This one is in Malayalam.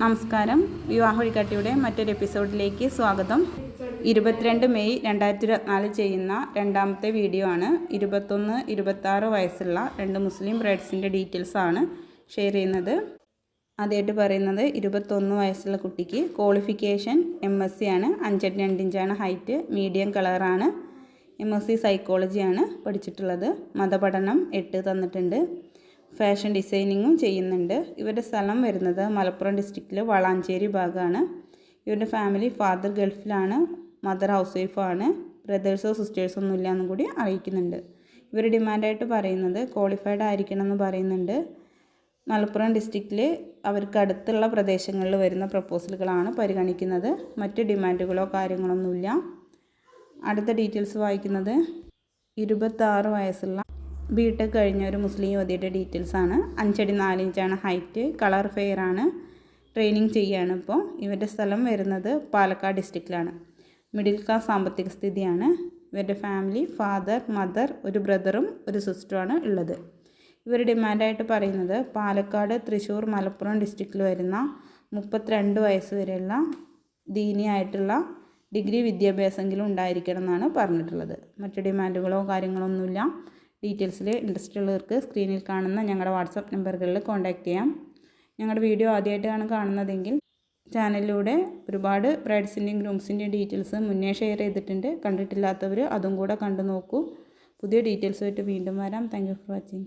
നമസ്കാരം. വിവാഹ വഴികാട്ടിയുടെ മറ്റൊരു എപ്പിസോഡിലേക്ക് സ്വാഗതം. ഇരുപത്തിരണ്ട് മെയ് രണ്ടായിരത്തി ഇരുപത്തിനാല് ചെയ്യുന്ന രണ്ടാമത്തെ വീഡിയോ ആണ്. ഇരുപത്തൊന്ന് ഇരുപത്താറ് വയസ്സുള്ള രണ്ട് മുസ്ലിം ബ്രൈഡ്സിന്റെ ഡീറ്റെയിൽസ് ആണ് ഷെയർ ചെയ്യുന്നത്. ആദ്യമായിട്ട് പറയുന്നത് ഇരുപത്തൊന്ന് വയസ്സുള്ള കുട്ടിക്ക് ക്വാളിഫിക്കേഷൻ എം എസ് സി ആണ്. അഞ്ചടി രണ്ടിഞ്ചാണ് ഹൈറ്റ് മീഡിയം കളറാണ് എം എസ് സി സൈക്കോളജിയാണ് പഠിച്ചിട്ടുള്ളത്. മതപഠനം എട്ട് തന്നിട്ടുണ്ട്. ഫാഷൻ ഡിസൈനിങ്ങും ചെയ്യുന്നുണ്ട്. ഇവരുടെ സ്ഥലം വരുന്നത് മലപ്പുറം ഡിസ്ട്രിക്റ്റിൽ വളാഞ്ചേരി ഭാഗമാണ് ഇവരുടെ ഫാമിലി ഫാദർ ഗൾഫിലാണ് മദർ ഹൗസ് വൈഫാണ്. ബ്രദേഴ്സോ സിസ്റ്റേഴ്സോ ഒന്നും എന്നും കൂടി അറിയിക്കുന്നുണ്ട്. ഇവർ ഡിമാൻഡായിട്ട് പറയുന്നത് ക്വാളിഫൈഡ് ആയിരിക്കണം എന്ന് പറയുന്നുണ്ട്. മലപ്പുറം ഡിസ്ട്രിക്റ്റിൽ അവർക്ക് അടുത്തുള്ള പ്രദേശങ്ങളിൽ വരുന്ന പ്രപ്പോസലുകളാണ് പരിഗണിക്കുന്നത്. മറ്റ് ഡിമാൻഡുകളോ കാര്യങ്ങളൊന്നുമില്ല. അടുത്ത ഡീറ്റെയിൽസ് വായിക്കുന്നത് ഇരുപത്താറ് വയസ്സുള്ള ബി ടെക് കഴിഞ്ഞ ഒരു മുസ്ലിം യുവതിയുടെ ഡീറ്റെയിൽസ് ആണ്. അഞ്ചടി നാലിഞ്ചാണ് ഹൈറ്റ് കളർ ഫെയർ ആണ്. ട്രെയിനിങ് ചെയ്യുകയാണ് ഇപ്പോൾ ഇവരുടെ സ്ഥലം വരുന്നത് പാലക്കാട് ഡിസ്ട്രിക്റ്റിലാണ് മിഡിൽ ക്ലാസ് സാമ്പത്തിക സ്ഥിതിയാണ്. ഇവരുടെ ഫാമിലി ഫാദർ മദർ ഒരു ബ്രദറും ഒരു സിസ്റ്ററുമാണ് ഉള്ളത്. ഇവർ ഡിമാൻഡായിട്ട് പറയുന്നത് പാലക്കാട് തൃശ്ശൂർ മലപ്പുറം ഡിസ്ട്രിക്റ്റിൽ വരുന്ന മുപ്പത്തിരണ്ട് വയസ്സ് വരെയുള്ള ദീനിയായിട്ടുള്ള ഡിഗ്രി വിദ്യാഭ്യാസമെങ്കിലും ഉണ്ടായിരിക്കണം എന്നാണ് പറഞ്ഞിട്ടുള്ളത്. മറ്റു ഡിമാൻഡുകളോ കാര്യങ്ങളൊന്നുമില്ല ഡീറ്റെയിൽസിൽ ഇൻട്രസ്റ്റ് ഉള്ളവർക്ക് സ്ക്രീനിൽ കാണുന്ന ഞങ്ങളുടെ വാട്സപ്പ് നമ്പറുകളിൽ കോൺടാക്റ്റ് ചെയ്യാം. ഞങ്ങളുടെ വീഡിയോ ആദ്യമായിട്ടാണ് കാണുന്നതെങ്കിൽ ചാനലിലൂടെ ഒരുപാട് ബ്രൈഡ്സിന്റെയും ഗ്രൂംസിന്റെയും ഡീറ്റെയിൽസ് മുന്നേ ഷെയർ ചെയ്തിട്ടുണ്ട്. കണ്ടിട്ടില്ലാത്തവർ അതും കൂടെ കണ്ടു നോക്കൂ. പുതിയ ഡീറ്റെയിൽസുമായിട്ട് വീണ്ടും വരാം. Thank for watching